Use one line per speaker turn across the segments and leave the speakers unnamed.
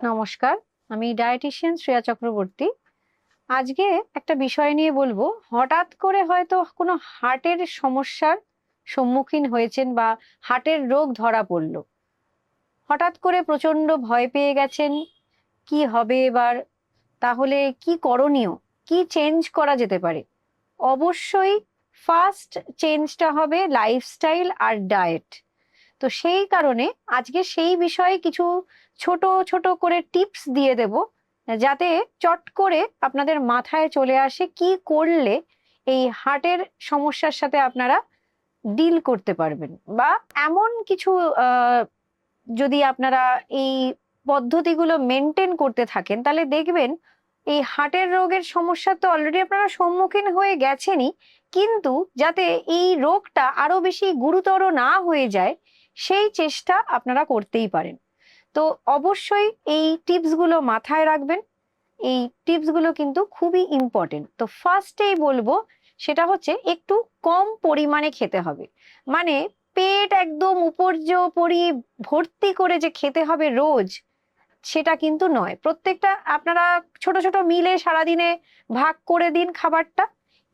নমস্কার, আমি ডায়েটিশিয়ান শ্রেয়া চক্রবর্তী। আজকে একটা বিষয় নিয়ে বলব, হঠাৎ করে হয়তো কোনো হার্টের সমস্যার সম্মুখীন হয়েছেন বা হার্টের রোগ ধরা পড়ল। হঠাৎ করে প্রচণ্ড ভয় পেয়ে গেছেন, কি হবে এবার? তাহলে কি করণীয়? কি চেঞ্জ করা যেতে পারে? অবশ্যই ফার্স্ট চেঞ্জটা হবে লাইফস্টাইল আর ডায়েট তো সেই কারণে আজকে সেই বিষয়ে কিছু ছোট ছোট করে টিপস দিয়ে দেব যাতে চট করে আপনাদের মাথায় চলে আসে কি করলে এই হার্টের সমস্যার সাথে আপনারা ডিল করতে পারবেন। বা এমন কিছু যদি আপনারা এই পদ্ধতিগুলো মেনটেন করতে থাকেন, তাহলে দেখবেন এই হার্টের রোগের সমস্যা তো অলরেডি আপনারা সম্মুখীন হয়ে গেছেনই, কিন্তু যাতে এই রোগটা আরও বেশি গুরুতর না হয়ে যায়, সেই চেষ্টা আপনারা করতেই পারেন। তো অবশ্যই এই টিপসগুলো মাথায় রাখবেন। এই টিপসগুলো কিন্তু খুবই ইম্পর্টেন্ট তো ফার্স্টেই বলব, সেটা হচ্ছে একটু কম পরিমাণে খেতে হবে। মানে পেট একদম উপর্যপরি ভর্তি করে যে খেতে হবে রোজ, সেটা কিন্তু নয়। প্রত্যেকটা, আপনারা ছোট ছোট মিলে সারাদিনে ভাগ করে দিন খাবারটা।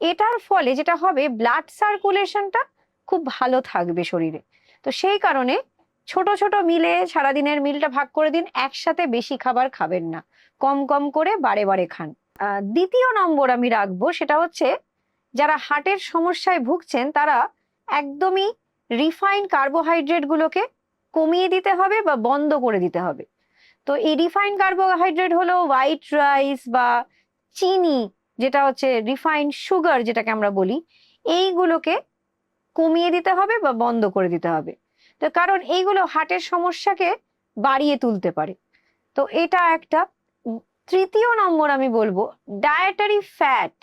এটার ফলে যেটা হবে ব্লাড সার্কুলেশনটা খুব ভালো থাকবে শরীরে। তো সেই কারণে ছোট ছোট মিলে সারাদিনের মিলটা ভাগ করে দিন, একসাথে বেশি খাবার খাবেন না। কম কম করে বারে বারে খান। দ্বিতীয় নম্বর আমি রাখব সেটা হচ্ছে, যারা হার্টের সমস্যায় ভুগছেন, তারা একদমই রিফাইন কার্বোহাইড্রেট গুলোকে কমিয়ে দিতে হবে বা বন্ধ করে দিতে হবে। তো এই রিফাইন কার্বোহাইড্রেট হলো হোয়াইট রাইস বা চিনি, যেটা হচ্ছে রিফাইন সুগার যেটাকে আমরা বলি, এইগুলোকে কমিয়ে দিতে হবে বা বন্ধ করে দিতে হবে। তো কারণ এইগুলো হার্টের সমস্যাকে বাড়িয়ে তুলতে পারে। তো এটা একটা তৃতীয় নম্বর আমি বলব ডায়েটারি ফ্যাট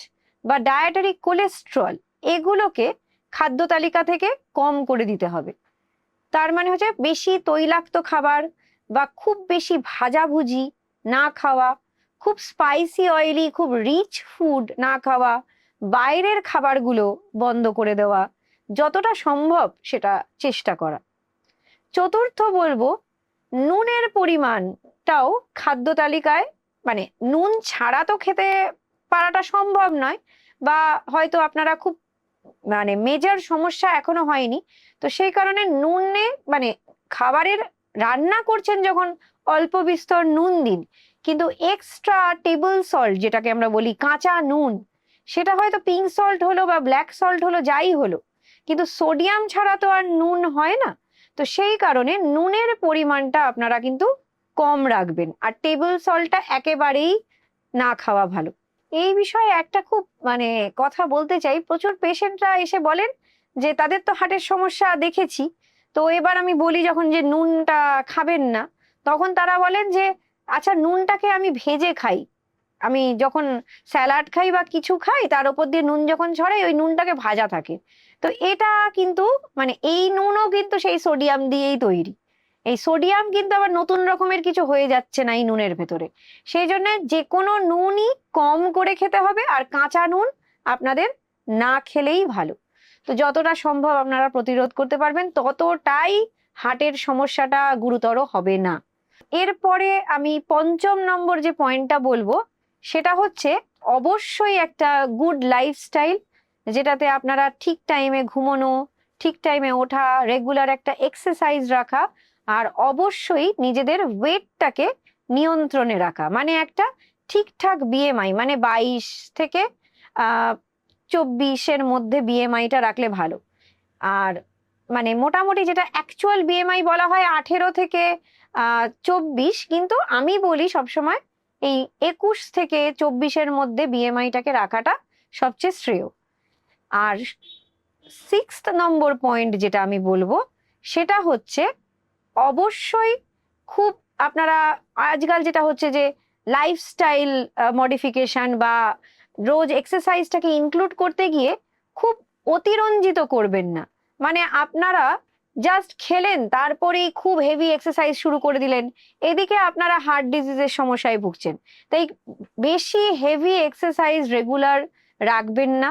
বা ডায়েটারি কোলেস্ট্রল এগুলোকে খাদ্য তালিকা থেকে কম করে দিতে হবে। তার মানে হচ্ছে বেশি তৈলাক্ত খাবার বা খুব বেশি ভাজাভুজি না খাওয়া, খুব স্পাইসি অয়েলি খুব রিচ ফুড না খাওয়া, বাইরের খাবারগুলো বন্ধ করে দেওয়া, যতটা সম্ভব সেটা চেষ্টা করা। চতুর্থ বলব, নুনের পরিমাণটাও খাদ্য তালিকায় মানে নুন ছাড়া তো খেতে পারাটা সম্ভব নয়, বা হয়তো আপনারা খুব মানে মেজর সমস্যা এখনও হয়নি, তো সেই কারণে নুনে মানে খাবারের রান্না করছেন যখন অল্প বিস্তর নুন দিন, কিন্তু এক্সট্রা টেবিল সল্ট যেটাকে আমরা বলি কাঁচা নুন, সেটা হয়তো পিঙ্ক সল্ট হলো বা ব্ল্যাক সল্ট হলো, যাই হলো, কিন্তু সোডিয়াম ছাড়া তো আর নুন হয় না তো সেই কারণে নুনের পরিমাণটা আপনারা কিন্তু কম রাখবেন। আর টেবিল সল্টটা একেবারেই না খাওয়া ভালো। এই বিষয়ে একটা খুব মানে কথা বলতে চাই। প্রচুর পেশেন্টরা এসে বলেন যে, তাদের তো হার্টের সমস্যা দেখেছি। তো এবার আমি বলি যখন যে, নুনটা খাবেন না, তখন তারা বলেন যে আচ্ছা নুনটাকে আমি ভেজে খাই। আমি যখন স্যালাড খাই বা কিছু খাই, তার উপর দিয়ে নুন যখন ছড়াই, ওই নুনটাকে ভাজা থাকে। তো এটা কিন্তু মানে এই নুনও কিন্তু সেই সোডিয়াম দিয়েই তৈরি। এই সোডিয়াম কিন্তু আবার নতুন রকমের কিছু হয়ে যাচ্ছে না এই নুনের ভেতরে। সেই জন্য যে কোনো নুনই কম করে খেতে হবে, আর কাঁচা নুন আপনাদের না খেলেই ভালো। তো যতটা সম্ভব আপনারা প্রতিরোধ করতে পারবেন, ততটাই হার্টের সমস্যাটা গুরুতর হবে না। এরপরে আমি পঞ্চম নম্বর যে পয়েন্টটা বলব সেটা হচ্ছে অবশ্যই একটা গুড লাইফস্টাইল যেটাতে আপনারা ঠিক টাইমে ঘুমানো, ঠিক টাইমে ওঠা রেগুলার একটা এক্সারসাইজ রাখা, আর অবশ্যই নিজেদের ওয়েটটাকে নিয়ন্ত্রণে রাখা। মানে একটা ঠিকঠাক বিএমআই মানে বাইশ থেকে চব্বিশের মধ্যে বিএমআইটা রাখলে ভালো। আর মানে মোটামুটি যেটা অ্যাকচুয়াল বিএমআই বলা হয় আঠেরো থেকে চব্বিশ, কিন্তু আমি বলি সবসময় এই একুশ থেকে চব্বিশের মধ্যে বিএমআইটাকে রাখাটা সবচেয়ে শ্রেয়। আর সিক্স নম্বর পয়েন্ট যেটা আমি বলব, সেটা হচ্ছে অবশ্যই খুব আপনারা আজকাল যেটা হচ্ছে যে লাইফস্টাইল মডিফিকেশন বা রোজ এক্সারসাইজটাকে ইনক্লুড করতে গিয়ে খুব অতিরঞ্জিত করবেন না। মানে আপনারা জাস্ট খেলেন, তারপরেই খুব হেভি এক্সারসাইজ শুরু করে দিলেন। এদিকে আপনারা হার্ট ডিজিজের সমস্যায় ভুগছেন। তাই বেশি হেভি এক্সারসাইজ রেগুলার রাখবেন না।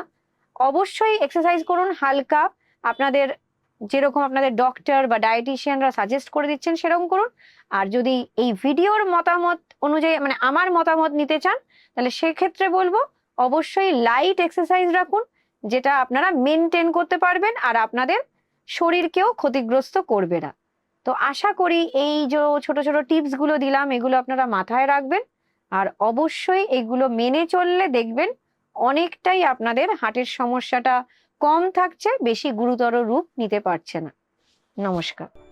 অবশ্যই এক্সারসাইজ করুন হালকা। আপনাদের যেরকম আপনাদের ডক্টর বা ডায়েটিশিয়ানরা সাজেস্ট করে দিচ্ছেন সেরকম করুন। আর যদি এই ভিডিওর মতামত অনুযায়ী মানে আমার মতামত নিতে চান, তাহলে সেক্ষেত্রে বলব, অবশ্যই লাইট এক্সারসাইজ রাখুন, যেটা আপনারা মেনটেন করতে পারবেন আর আপনাদের শরীরকেও ক্ষতিগ্রস্ত করবে না। তো আশা করি এই যে ছোট ছোট টিপসগুলো দিলাম, এগুলো আপনারা মাথায় রাখবেন আর অবশ্যই এগুলো মেনে চললে দেখবেন অনেকটাই আপনাদের হাটের সমস্যাটা কম থাকছে, বেশি গুরুতর রূপ নিতে পারছে না। নমস্কার।